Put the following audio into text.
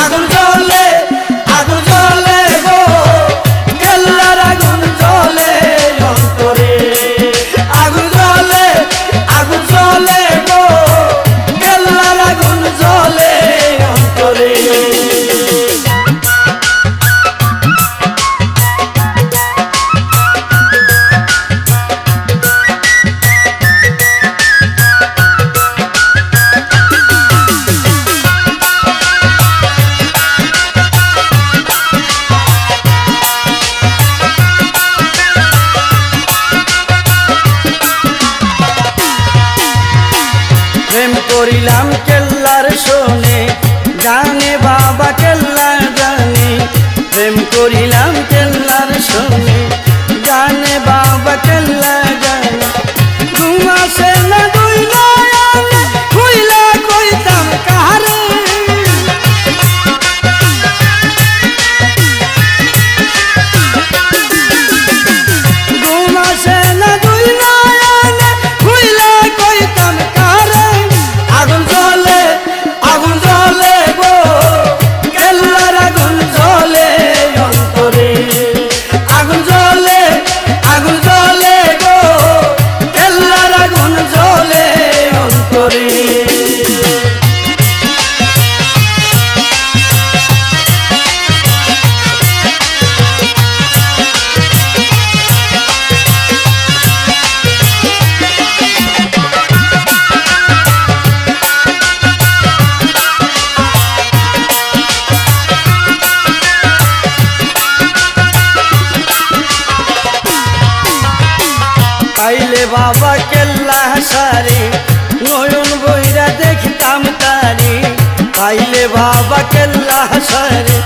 আগুন জ্বলে রইলাম কেল্লার শোনে জানে বাবা কেল্লা জানে প্রেম করিল রে বাবা কেল্লা সারি নয়ন বইরা দেখতাম তারি। পাইলে বাবা কেল্লা সারি